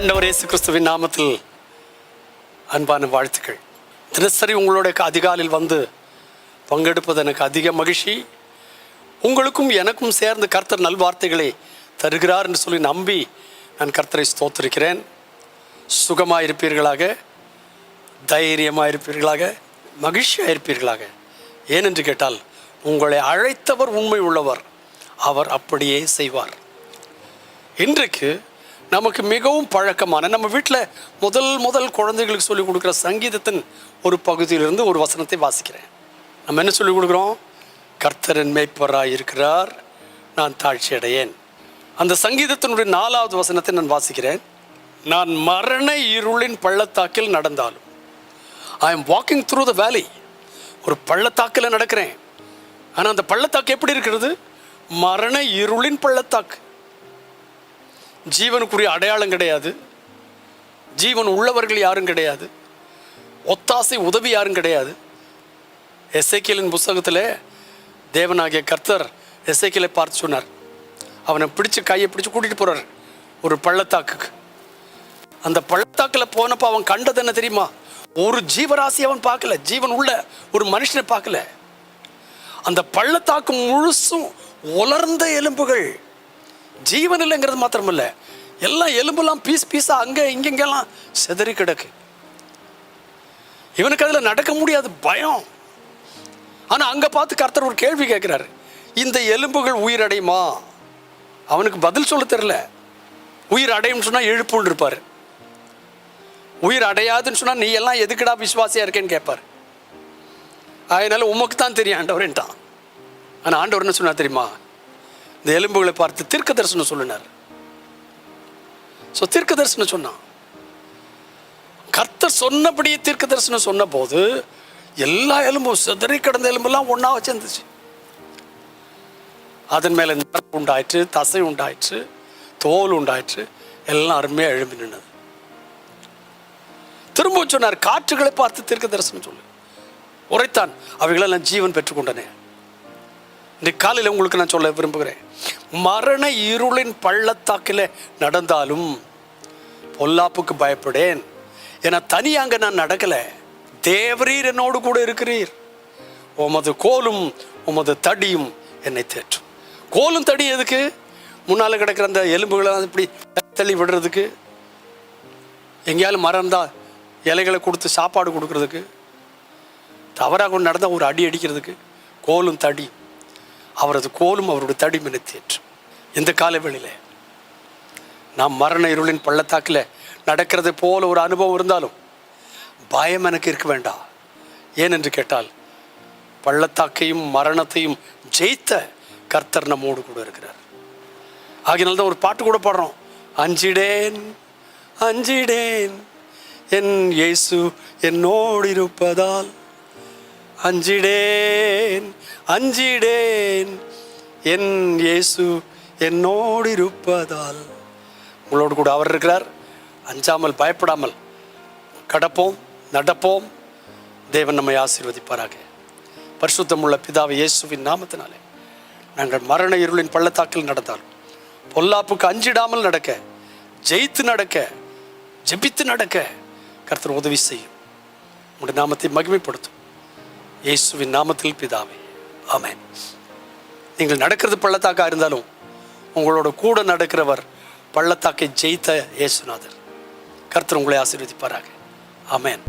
ஆண்டவர் இயேசு கிறிஸ்துவின் நாமத்தில் அன்பான வாழ்த்துக்கள். தினசரி உங்களுடைய அதிகாலையில் வந்து பங்கெடுப்பது எனக்கு அதிக மகிழ்ச்சி. உங்களுக்கும் எனக்கும் சேர்ந்து கர்த்தர் நல்வார்த்தைகளை தருகிறார் என்று சொல்லி நம்பி நான் கர்த்தரை ஸ்தோத்திருக்கிறேன். சுகமாக இருப்பீர்களாக தைரியமாக இருப்பீர்களாக மகிழ்ச்சியாக இருப்பீர்களாக ஏனென்று கேட்டால் உங்களை அழைத்தவர் உண்மை உள்ளவர். அவர் அப்படியே செய்வார். இன்றைக்கு நமக்கு மிகவும் பழக்கமான நம்ம வீட்டில் முதல் முதல் குழந்தைகளுக்கு சொல்லிக் கொடுக்குற சங்கீதத்தின் ஒரு பகுதியிலிருந்து ஒரு வசனத்தை வாசிக்கிறேன். நம்ம என்ன சொல்லிக் கொடுக்குறோம்? கர்த்தரன் மேய்ப்பராய் இருக்கிறார் நான் தாழ்ச்சி அடையேன் அந்த சங்கீதத்தினுடைய நாலாவது வசனத்தை நான் வாசிக்கிறேன். நான் மரண இருளின் பள்ளத்தாக்கில் நடந்தாலும் I am walking through the valley ஒரு பள்ளத்தாக்கில் நடக்கிறேன். ஆனால் அந்த பள்ளத்தாக்கு எப்படி இருக்கிறது? மரண இருளின் பள்ளத்தாக்கு. ஜீவனுக்குரிய அடையாளம் கிடையாது. ஜீவன் உள்ளவர்கள் யாரும் கிடையாது. ஒத்தாசை உதவி யாரும் கிடையாது. எஸ்ஐக்கியலின் புஸ்தகத்தில் தேவனாகிய கர்த்தர் எஸ்ஐக்கியலை பார்த்து சொன்னார். அவனை பிடிச்சு கையை பிடிச்சி கூட்டிகிட்டு போகிறார் ஒரு பள்ளத்தாக்குக்கு. அந்த பள்ளத்தாக்கில் போனப்போ அவன் கண்டது என்ன தெரியுமா? ஒரு ஜீவராசி அவன் பார்க்கல. ஜீவன் உள்ள ஒரு மனுஷனை பார்க்கல. அந்த பள்ளத்தாக்கு முழுசும் உலர்ந்த எலும்புகள். ஜீவன் இல்லைங்கிறது மாத்திரமில்ல. எல்லாம் எலும்பெல்லாம் பீஸ் பீஸாக அங்கே இங்கெங்கெல்லாம் செதறி கிடக்கு. இவனுக்கு அதில் நடக்க முடியாது பயம். ஆனால் அங்கே பார்த்து கர்த்தர் ஒரு கேள்வி கேட்குறாரு. இந்த எலும்புகள் உயிரடையுமா அவனுக்கு பதில் சொல்ல தெரில உயிர் அடையும்னு சொன்னால் எழுப்புன்னு இருப்பார். உயிர் அடையாதுன்னு சொன்னால் நீ எல்லாம் எதுக்குடா விசுவாசியாக இருக்கேன்னு கேட்பார். அதனால உமக்கு தான் தெரியும் ஆண்டவர்ன்ட்டான் ஆனால் ஆண்டவர் என்ன சொன்னா தெரியுமா? இந்த எலும்புகளை பார்த்து தீர்க்க தரிசனம் சொல்லினார். ஸோ தீர்க்க தரிசனம் சொன்னான். கர்த்தர் சொன்னபடியே தீர்க்க தரிசனம் சொன்ன போது எல்லா எலும்பும் சிதறி கிடந்த எலும்பெல்லாம் ஒன்றா வச்சிருந்துச்சு. அதன் மேலே நரம்பு உண்டாயிற்று தசை உண்டாயிற்று தோல் உண்டாயிற்று எல்லாம் அருமையாக எழும்பி நின்னது. திரும்ப சொன்னார் காற்றுகளை பார்த்து தீர்க்க தரிசனம் சொல்லு. உரைத்தான் அவைகளெல்லாம் ஜீவன் பெற்றுக்கொண்டனே இந்த காலையில் உங்களுக்கு நான் சொல்ல விரும்புகிறேன். மரண இருளின் பள்ளத்தாக்கில் நடந்தாலும் பொல்லாப்புக்கு பயப்படேன். ஏன்னா தனியாங்க நான் நடக்கலை. தேவரீர் என்னோடு கூட இருக்கிறீர். உமது கோலும் உமது தடியும் என்னை தேற்றும். கோலும் தடி எதுக்கு? முன்னால் கிடக்கிற அந்த எலும்புகளை இப்படி தள்ளி விடுறதுக்கு. எங்கேயாலும் தான் இலைகளை கொடுத்து சாப்பாடு கொடுக்கறதுக்கு. தவறாக கொண்டு நடந்தால் ஒரு அடி அடிக்கிறதுக்கு. கோலும் தடி அவரது கோலும் அவருடைய தடி தேற்று இந்த காலவெளியில் நாம் மரண இருளின் பள்ளத்தாக்கில் நடக்கிறது போல ஒரு அனுபவம் இருந்தாலும் பயம் எனக்கு இருக்க வேண்டாம் ஏனென்று கேட்டால் பள்ளத்தாக்கையும் மரணத்தையும் ஜெயித்த கர்த்தர் நம்மோடு கூட இருக்கிறார். ஆகினால தான் ஒரு பாட்டு கூட பாடுறோம். அஞ்சிடேன் அஞ்சிடேன் என் இயேசு என்னோடு இருப்பதால் அஞ்சிடேன் அஞ்சிடேன். என் இயேசு என்னோடு இருப்பதால். உங்களோடு கூட அவர் இருக்கிறார். அஞ்சாமல் பயப்படாமல் கடப்போம் நடப்போம். தேவன் நம்மை ஆசீர்வதிப்பாராக. பரிசுத்தமுள்ள பிதாவை இயேசுவின் நாமத்தினாலே. நாங்கள் மரண இருளின் பள்ளத்தாக்கில் நடந்தால் பொல்லாப்புக்கு அஞ்சிடாமல் நடக்க ஜெயித்து நடக்க ஜெபித்து நடக்க கர்த்தர் உதவி செய்யும். உங்களுடைய நாமத்தை மகிமைப்படுத்தும். இயேசுவின் நாமத்தில் பிதாவே. ஆமே நீங்கள் நடக்கிறது பள்ளத்தாக்கா இருந்தாலும் உங்களோட கூட நடக்கிறவர் பள்ளத்தாக்கை ஜெயித்த இயேசுநாதர். கர்த்தர் உங்களை ஆசீர்வதிப்பாராக. ஆமேன்.